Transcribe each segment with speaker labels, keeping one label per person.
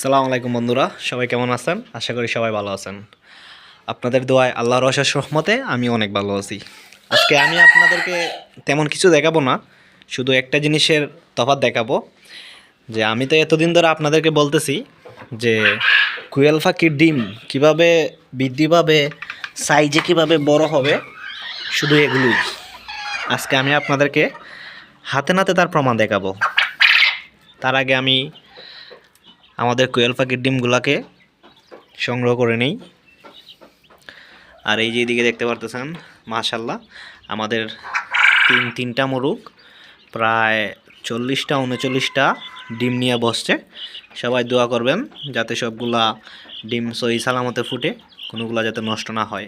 Speaker 1: সালাম আলাইকুম বন্ধুরা, সবাই কেমন আছেন? আশা করি সবাই ভালো আছেন। আপনাদের দোয়ায় আল্লাহর অশেষ রহমতে আমি অনেক ভালো আছি। আজকে আমি আপনাদেরকে তেমন কিছু দেখাবো না, শুধু একটা জিনিসের তফাৎ দেখাবো। যে আমি তো এতদিন ধরে আপনাদেরকে বলতেছি যে কুয়েল পাখির ডিম কীভাবে বৃদ্ধি পাবে সাইজে কীভাবে বড় হবে, শুধু এগুলোই। আজকে আমি আপনাদেরকে হাতে নাতে তার প্রমাণ দেখাবো। তার আগে আমি আমাদের কোয়েল পাখির ডিমগুলাকে সংগ্রহ করে নেই। আর এই যে এদিকে দেখতে পারতেছেন মাশাল্লাহ আমাদের তিন, তিনটা মোরগ প্রায় চল্লিশটা, উনচল্লিশটা ডিম নিয়ে বসছে। সবাই দোয়া করবেন যাতে সবগুলা ডিম সহি সালামতে ফুটে, কোনোগুলা যাতে নষ্ট না হয়।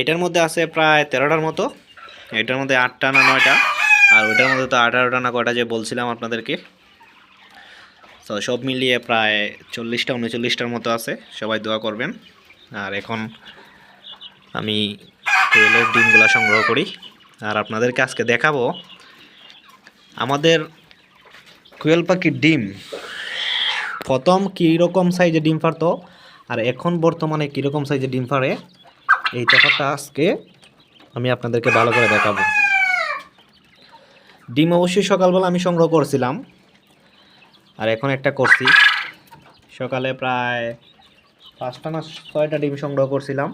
Speaker 1: এটার মধ্যে আছে প্রায় তেরোটার মতো, এটার মধ্যে আটটা না নয়টা, আর ওইটার মধ্যে তো আঠারোটা না কয়টা যে বলছিলাম আপনাদেরকে। তো সব মিলিয়ে প্রায় চল্লিশটা, উনচল্লিশটার মতো আছে। সবাই দোয়া করবেন। আর এখন আমি কোয়েলের ডিমগুলো সংগ্রহ করি। আর আপনাদেরকে আজকে দেখাবো আমাদের কোয়েল পাখির ডিম। প্রথম কীরকম সাইজে ডিম পারতো আর এখন বর্তমানে কীরকম সাইজে ডিম পারে এই তফাৎটা আজকে আমি আপনাদেরকে ভালো করে দেখাবো। ডিম অবশ্যই সকালবেলা আমি সংগ্রহ করছিলাম। আর এখন একটা করছি। সকালে প্রায় পাঁচটা না ছয়টা ডিম সংগ্রহ করছিলাম।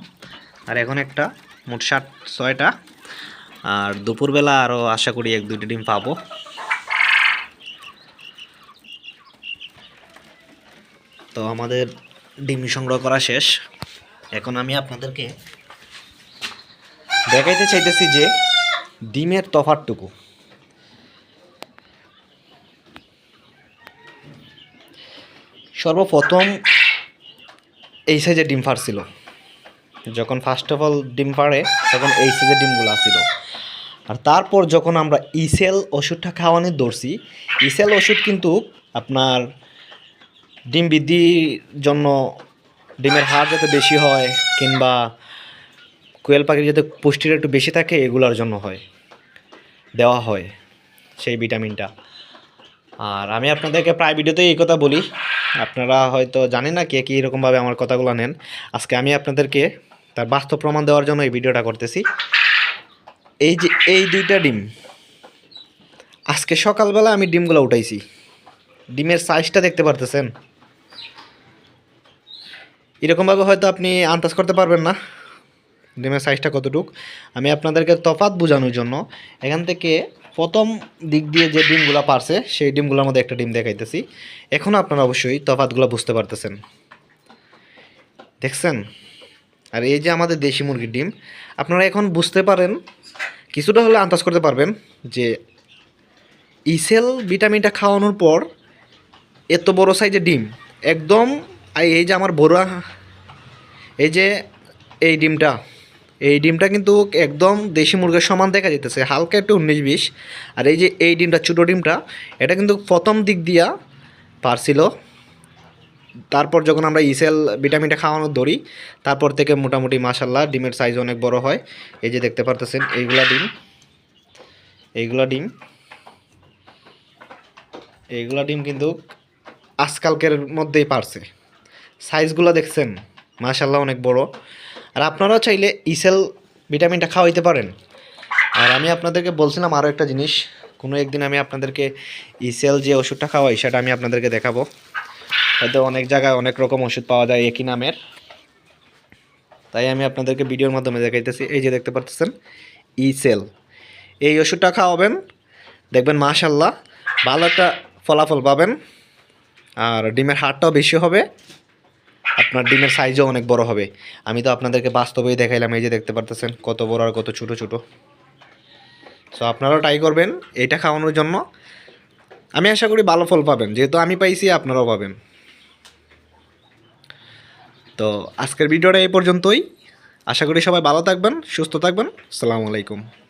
Speaker 1: আর এখন একটা, মোট ষাট ছয়টা। আর দুপুরবেলা আরও আশা করি এক, দুইটা ডিম পাবো। তো আমাদের ডিম সংগ্রহ করা শেষ। এখন আমি আপনাদেরকে দেখাইতে চাইতেছি যে ডিমের তফাতটুকু সর্বপ্রথম এই সাইজের ডিম ফাড়ছিল যখন ফার্স্ট অফ অল ডিম ফাড়ে, তখন এই সাইজের ডিমগুলো আসছিল আর তারপর যখন আমরা ইসেল ওষুধটা খাওয়ানোর ধরছি, ইসেল ওষুধ কিন্তু আপনার ডিম বৃদ্ধির জন্য ডিমের হার যাতে বেশি হয় কিংবা কোয়েল পাখির যাতে পুষ্টিটা একটু বেশি থাকে, এগুলোর জন্য হয়, দেওয়া হয় সেই ভিটামিনটা। আর আমি আপনাদেরকে প্রায় ভিডিওতেই এই কথা বলি। আপনারা হয়তো জানেন না কে কী এরকমভাবে আমার কথাগুলো নেন। আজকে আমি আপনাদেরকে তার বাস্তব প্রমাণ দেওয়ার জন্য এই ভিডিওটা করতেছি। এই যে, এই দুইটা ডিম। আজকে সকালবেলা আমি ডিমগুলো উঠাইছি। ডিমের সাইজটা দেখতে পারতেছেন? এরকমভাবে হয়তো আপনি আন্দাজ করতে পারবেন না ডিমের সাইজটা কতটুক। আমি আপনাদেরকে তফাৎ বোঝানোর জন্য এখান থেকে প্রথম দিক দিয়ে যে ডিমগুলো পারছে, সেই ডিমগুলোর মধ্যে একটা ডিম দেখাইতেছি। এখন আপনারা অবশ্যই তফাতগুলো বুঝতে পারতেছেন। দেখছেন? আর এই যে আমাদের দেশি মুরগির ডিম, আপনারা এখন বুঝতে পারেন, কিছুটা হলে আন্দাজ করতে পারবেন যে ইসেল ভিটামিনটা খাওয়ানোর পর এত বড় সাইজের ডিম, একদম, এই যে আমার বড়া, এই যে এই ডিমটা এই ডিমটা কিন্তু একদম দেশি মুরগির সমান দেখা যেতেছে হালকা একটু উনিশ বিশ আর এই যে এই ডিমটা, ছোটো ডিমটা, এটা কিন্তু প্রথম দিক দিয়া পারছিল। তারপর যখন আমরা ইসেল ভিটামিনটা খাওয়ানো ধরি, তারপর থেকে মোটামুটি মাসাল্লাহ ডিমের সাইজ অনেক বড় হয়। এই যে দেখতে পারতেছেন, এইগুলা ডিম এইগুলা ডিম এইগুলা ডিম কিন্তু আজকালকের মধ্যেই পারছে। সাইজগুলো দেখছেন মাশাল্লাহ অনেক বড়। আর আপনারাও চাইলে ইসেল ভিটামিনটা খাওয়াইতে পারেন। আর আমি আপনাদেরকে বলছিলাম আরও একটা জিনিস, কোনো একদিন আমি আপনাদেরকে ইসেল যে ওষুধটা খাওয়াই, সেটা আমি আপনাদেরকে দেখাবো। হয়তো অনেক জায়গায় অনেক রকম ওষুধ পাওয়া যায় একই নামের। তাই আমি আপনাদেরকে ভিডিওর মাধ্যমে দেখাইতেছি। এই যে দেখতে পাচ্ছেন ইসেল। এই ওষুধটা খাওয়াবেন, দেখবেন মাশাল্লাহ ভালো একটা ফলাফল পাবেন। আর ডিমের হারটাও বেশি হবে। আপনার ডিমের সাইজও অনেক বড় হবে। আমি তো আপনাদেরকে বাস্তবেই দেখাইলাম, এই যে দেখতে পারতেছেন, কত বড় আর কত ছোটো ছোটো। সো আপনারাও ট্রাই করবেন এটা খাওয়ানোর জন্য। আমি আশা করি ভালো ফল পাবেন, যেহেতু আমি পাইছি, আপনারাও পাবেন। তো, আজকের ভিডিওটা এই পর্যন্তই। আশা করি সবাই ভালো থাকবেন, সুস্থ থাকবেন। সালামু আলাইকুম।